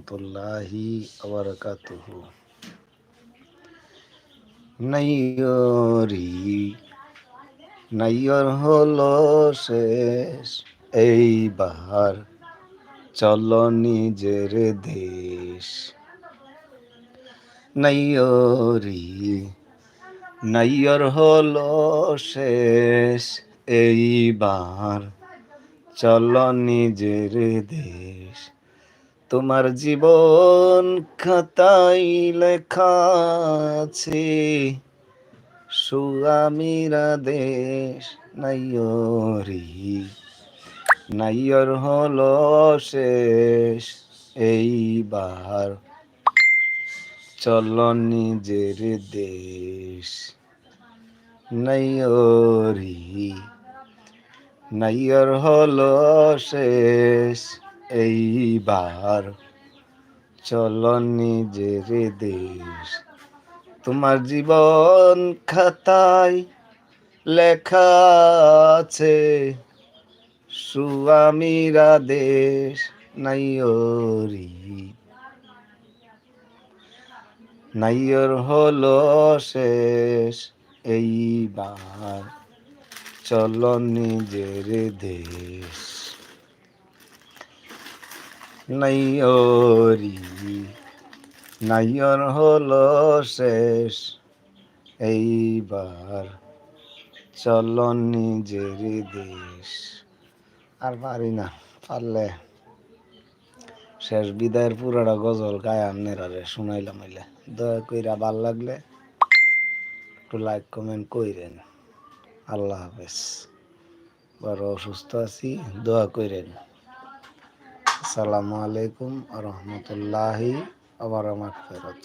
রহমতুল্লাহি আবরকাতুহু। নাইয়রি, নাইয়র হলো শেষ, এইবার চলো নিজের দেশ। নাইয়রি, নাইয়র হলো শেষ, এইবার চলো নিজের দেশ। তোমার জীবন খাতাই লেখা আছে, সুয়ামিরা দেশ নাইয়রি, নাইয়র হলো শেষ এইবার। চলো নিজের দেশ নাইয়রি, নাইয়র হলো শেষ এইবার চলো নিজের দেশ। তোমার জীবন খাতায় লেখা আছে, সুয়ামিরা দেশ নাইয়রি। নাইয়র হলো শেষ, এইবার চলো নিজের দেশ। নাইয়রি, নাইয়র হলো শেষ। এইবার চলো নিজের দেশ। আর পারি না, পারলে। শেষ বিদায়ের পুরাটা গজল গায়ে আপনারা শুনাইলাম হইলে। দয়া কইরা ভালো লাগলে একটু লাইক কমেন্ট কইরেন। আল্লাহ হাফেজ। বড় অসুস্থ আছি, দোয়া কইরেন। আসসালামু আলাইকুম রহমতুল্লাহি আবার আমার ফেরত